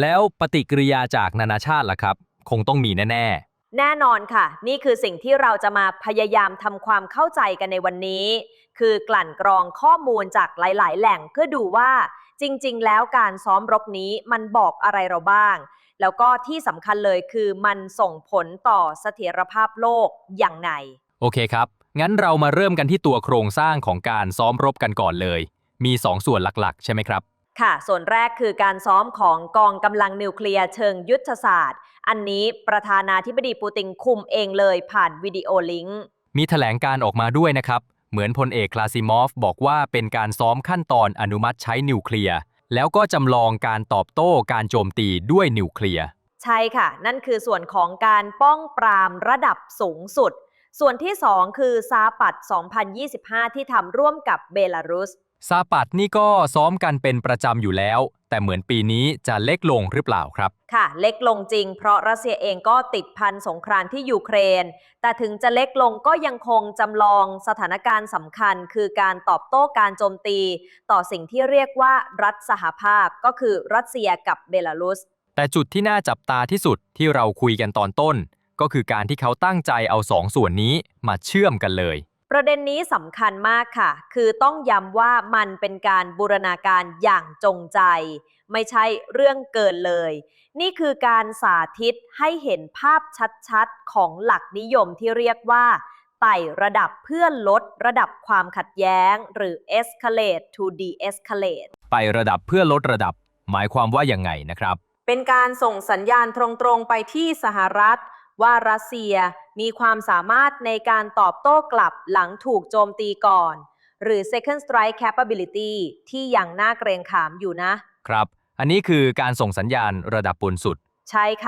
แล้วปฏิกิริยาจากนานาชาติล่ะครับ คงต้องมีแน่แน่นอนค่ะ นี่คือสิ่งที่เราจะมาพยายามทำความเข้าใจกันในวันนี้ คือกลั่นกรองข้อมูลจากหลาย ๆ แหล่งเพื่อดูว่า จริง ๆ แล้วการซ้อมรบนี้มันบอกอะไรเราบ้าง แล้วก็ที่สำคัญเลยคือมันส่งผลต่อเสถียรภาพโลกอย่างไรๆโอเคครับ งั้นเรามาเริ่มกันที่ตัวโครงสร้างของการซ้อมรบกันก่อนเลย มี 2 ส่วนหลักๆ ใช่ไหมครับ ค่ะ ส่วนแรกคือการซ้อมของกองกำลังนิวเคลียร์เชิงยุทธศาสตร์ อันนี้ประธานาธิบดีปูตินคุมเองเลยผ่านวิดีโอลิงก์ มีแถลงการออกมาด้วยนะครับ เหมือนพลเอกคลาซิมอฟบอกว่าเป็นการซ้อมขั้นตอนอนุมัติใช้นิวเคลียร์ แล้วก็จำลองการตอบโต้การโจมตีด้วยนิวเคลียร์ ใช่ค่ะ นั่นคือส่วนของการป้องปรามระดับสูงสุด ส่วนที่ 2 คือซาปัด 2025 ที่ทำร่วมกับเบลารุสซาปัดนี่ก็ซ้อมกันเป็นประจำอยู่แล้ว แต่เหมือนปีนี้จะเล็กลงหรือเปล่าครับ ค่ะ เล็กลงจริง เพราะรัสเซียเองก็ติดพันสงครามที่ยูเครน แต่ถึงจะเล็กลงก็ยังคงจำลองสถานการณ์สำคัญ คือการตอบโต้การโจมตี ต่อสิ่งที่เรียกว่ารัฐสหภาพก็คือรัสเซียกับเบลารุส แต่จุดที่น่าจับตาที่สุดที่เราคุยกันตอนต้น ก็คือการที่เขาตั้งใจเอาสองส่วนนี้มาเชื่อมกันเลย ประเด็นนี้สำคัญมากค่ะ คือต้องย้ำว่ามันเป็นการบูรณาการอย่างจงใจ ไม่ใช่เรื่องเกินเลย นี่คือการสาธิตให้เห็นภาพชัดๆ ของหลักนิยมที่เรียกว่าไต่ระดับเพื่อลดระดับความขัดแย้ง หรือ escalate to de-escalate ไประดับเพื่อลดระดับ หมายความว่ายังไงนะครับ เป็นการส่งสัญญาณตรงๆไปที่สหรัฐ ว่ารัสเซียมีความสามารถในการตอบโต้กลับหลังถูกโจมตีก่อน หรือ second strike capability ที่ยังน่าเกรงขามอยู่นะ ครับ อันนี้คือการส่งสัญญาณระดับบนสุด ใช่ค่ะ